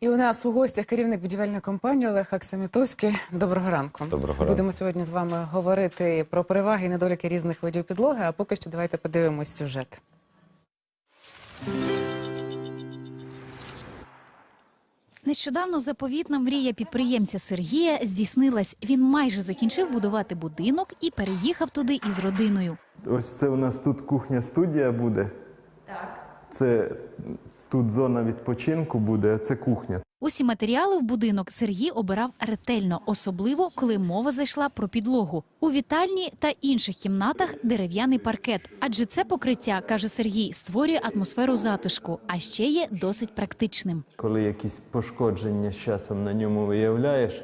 І у нас у гостях керівник будівельної компанії Олег Аксамітовський. Доброго ранку. Доброго ранку. Будемо сьогодні з вами говорити про переваги і недоліки різних видів підлоги. А поки що давайте подивимось сюжет. Нещодавно заповітна мрія підприємця Сергія здійснилась. Він майже закінчив будувати будинок і переїхав туди із родиною. Ось це у нас тут кухня-студія буде. Так. Це тут зона відпочинку буде, а це кухня. Усі матеріали в будинок Сергій обирав ретельно, особливо коли мова зайшла про підлогу. У вітальні та інших кімнатах дерев'яний паркет, адже це покриття, каже Сергій, створює атмосферу затишку, а ще є досить практичним. Коли якісь пошкодження з часом на ньому виявляєш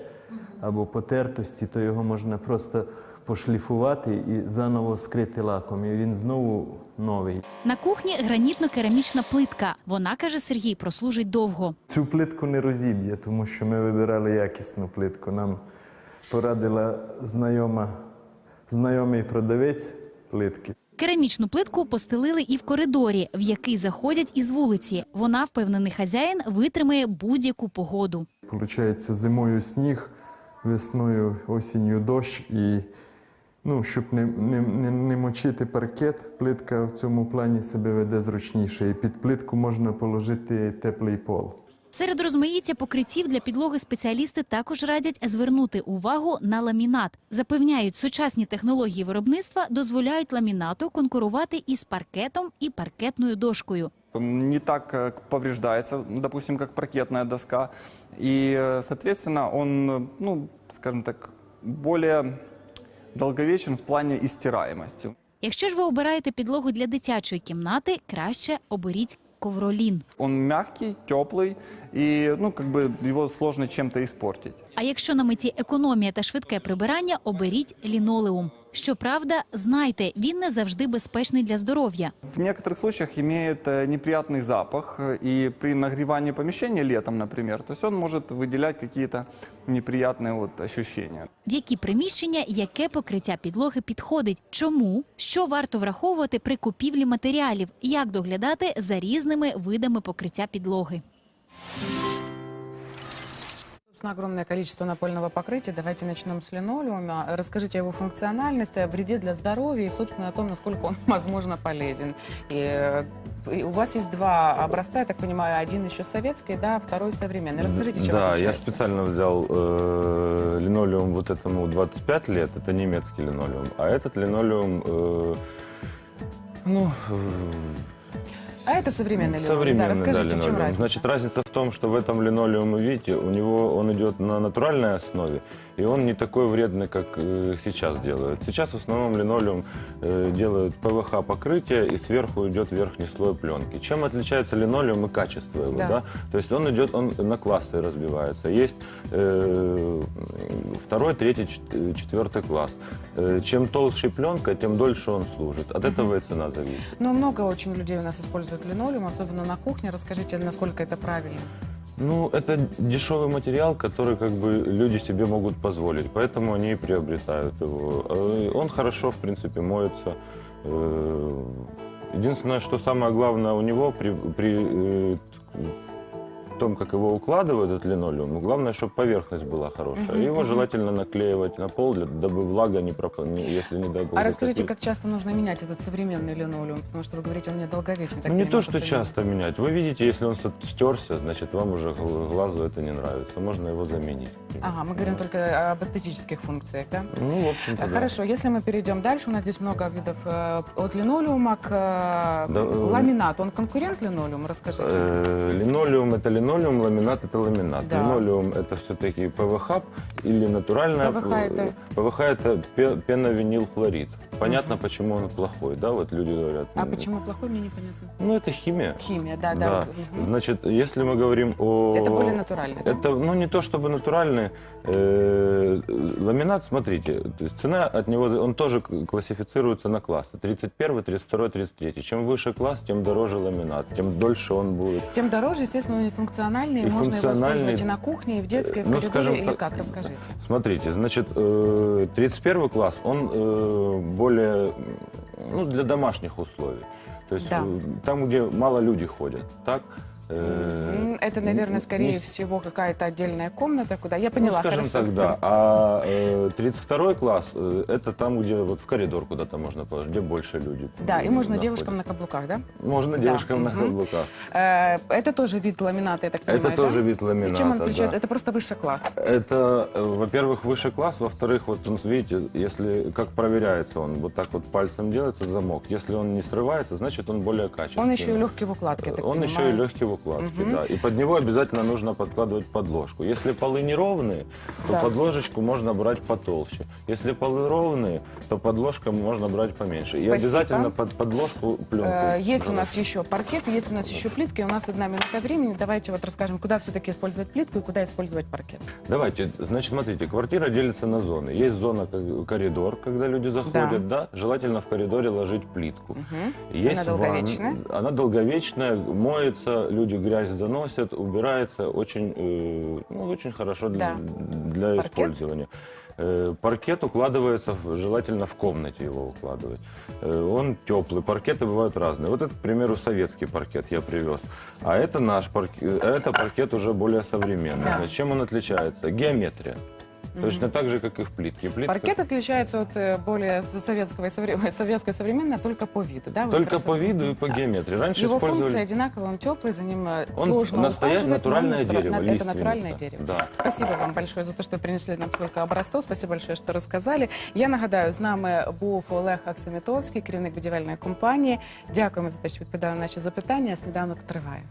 або потертості, то його можна просто пошліфувати і заново скрити лаком. І він знову новий. На кухні гранітно-керамічна плитка. Вона каже Сергій, прослужить довго. Цю плитку не розіб'є, тому що ми вибирали якісну плитку. Нам порадила знайома, знайомий продавець плитки. Керамічну плитку постелили і в коридорі, в який заходять із вулиці. Вона, впевнений хазяїн, витримає будь-яку погоду. Получається, зимою сніг, весною, осінню дощ і. Ну, щоб не, не, не, не мочити паркет, плитка в цьому плані себе веде зручніше. І під плитку можна положити теплий пол. Серед розмаїття покриттів для підлоги спеціалісти також радять звернути увагу на ламінат. Запевняють, сучасні технології виробництва дозволяють ламінату конкурувати із паркетом і паркетною дошкою. не так э, повреждается, ну, допустим, как паркетная доска. И, э, соответственно, он, э, ну, скажем так, более долговечен в плані і стираємості. Якщо ж ви обираєте підлогу для дитячої кімнати, краще оберіть ковролін. Он мягкий, теплий і ну, как бы його сложно чим-то іспортити. А якщо на меті економія та швидке прибирання, оберіть лінолеум. Щоправда, знайте, він не завжди безпечний для здоров'я. В некоторых случаях имеет э, неприятный запах, э, и при нагревании помещения летом, например, то есть он может выделять какие-то неприятные вот ощущения. В які приміщення яке покриття підлоги підходить, чому, що варто враховувати при купівлі матеріалів, як доглядати за різними видами покриття підлоги. Собственно, огромное количество напольного покрытия. Давайте начнем с линолеума. Расскажите о его функциональности, о вреде для здоровья и, собственно, о том, насколько он, возможно, полезен. И, э, и у вас есть два образца, я так понимаю, один еще советский, да, второй современный. Расскажите, чем Да, я специально взял э, линолеум вот этому 25 лет, это немецкий линолеум, а этот линолеум, э, ну, э, А это современный линолеум? современный, да, расскажите, в чем линолеум. разница? Значит, разница в том, что в этом линолеуме, видите, у него он идет на натуральной основе, и он не такой вредный, как э, сейчас делают. Сейчас в основном линолеум э, делают ПВХ покрытие, и сверху идет верхний слой пленки. Чем отличается линолеум и качество его, Да. да? То есть он идет, он на классы разбивается. Есть э, второй, третий, э, четвертый класс. Э, чем толще пленка, тем дольше он служит. От этого и цена зависит. Ну, много очень людей у нас используют линолеум, особенно на кухне. Расскажите, насколько это правильно. Ну, это дешевый материал, который как бы люди себе могут позволить, поэтому они и приобретают его. Э, Он хорошо, в принципе, моется. Э, Единственное, что самое главное у него при, при э, том, как его укладывают, этот линолеум, главное, чтобы поверхность была хорошая. его желательно наклеивать на пол, для- дабы влага не пропала, если не дай бог. А расскажите, как часто нужно менять этот современный линолеум? Потому что вы говорите, он недолговечный. Ну, не то, что часто менять. Вы видите, если он стерся, значит, вам уже гл- глазу это не нравится. Можно его заменить. Ага, мы говорим только об эстетических функциях, да? Ну, в общем-то, А, да. Хорошо, если мы перейдем дальше, у нас здесь много видов э, от линолеума к э, Да, э, ламинату. Он конкурент линолеуму? Расскажите. Э, Линолеум это линолеум, ламинат это ламинат. Да. Линолеум это все-таки ПВХ или натуральная ПВХ это? ПВХ это пе- пеновинилхлорид. Понятно, почему он плохой, да? Вот люди говорят. А почему плохой, мне непонятно. Ну это химия. Химия, да, да. Да. Мгм. Значит, если мы говорим о... Это более натуральный, да? Это, ну, не то чтобы натуральный. Э, ламинат, смотрите, то есть цена от него, он тоже классифицируется на классы. 31, 32, 33. Чем выше класс, тем дороже ламинат, тем дольше он будет. Тем дороже, естественно, он и функциональный, и И можно его функциональный. использовать и на кухне, и в детской, и в Ну, коридоре, скажем или так, как, расскажите. Смотрите, значит, э, 31 класс, он э, более, ну, для домашних условий. То есть Да. э, там, где мало люди ходят, так? Э, Это, наверное, не- скорее не- всего, какая-то отдельная комната, куда... Я поняла, ну, скажем хорошо. так, да. А э, 32 класс э, это там, где вот в коридор куда-то можно положить, где больше люди. Да, и можно девушкам на каблуках, да? Можно Да, девушкам на каблуках. Э, Это тоже вид ламината, я так понимаю, Это тоже вид ламината. И чем он отличается? да. Это просто высший класс. Это, во-первых, высший класс, во-вторых, вот он, видите, если как проверяется он, вот так вот пальцем делается замок. Если он не срывается, значит он более качественный. Он еще и легкий в укладке, Он понимаю. еще и легкий в укладке, да. И под него обязательно нужно подкладывать подложку. Если полы неровные, то Да. подложечку можно брать потолще. Если полы ровные, то подложка можно брать поменьше. И Спасибо. обязательно под подложку пленку. Э, Есть у нас брать. еще паркет, есть у нас еще плитка, и у нас одна минута времени. Давайте вот расскажем, куда все-таки использовать плитку и куда использовать паркет. Давайте, значит, смотрите, квартира делится на зоны. Есть зона коридор, когда люди заходят, да. Желательно в коридоре ложить плитку. Есть Она долговечная? ванна- она долговечная, моется, люди грязь заносят, убирается, очень, э, ну, очень хорошо для, для Паркет? использования. Э, Паркет укладывается, в- желательно в комнате его укладывать. Э, Он теплый, паркеты бывают разные. Вот это, к примеру, советский паркет я привез. А это наш паркет, это паркет уже более современный. Да. Значит, чем он отличается? Геометрия. Точно так же, как и в плитке. Плитка Паркет отличается от э, более советского и совре- советской современной только по виду, да? Вы только как раз по вот- виду и по геометрии. Раньше Его использовали... функция одинаковая, он теплый, за ним э, Он сложно настоящее ухаживать, но натуральное он настро- дерево, на- Это лиственница. натуральное дерево. Да. Спасибо вам большое за те, що принесли нам стільки образців. Спасибо большое, що розказали. Я нагадаю, з нами був Олег Аксамітовський, керівник будівельної компанії. Дякуємо за те, що відповідали на наші запитання. Сніданок триває.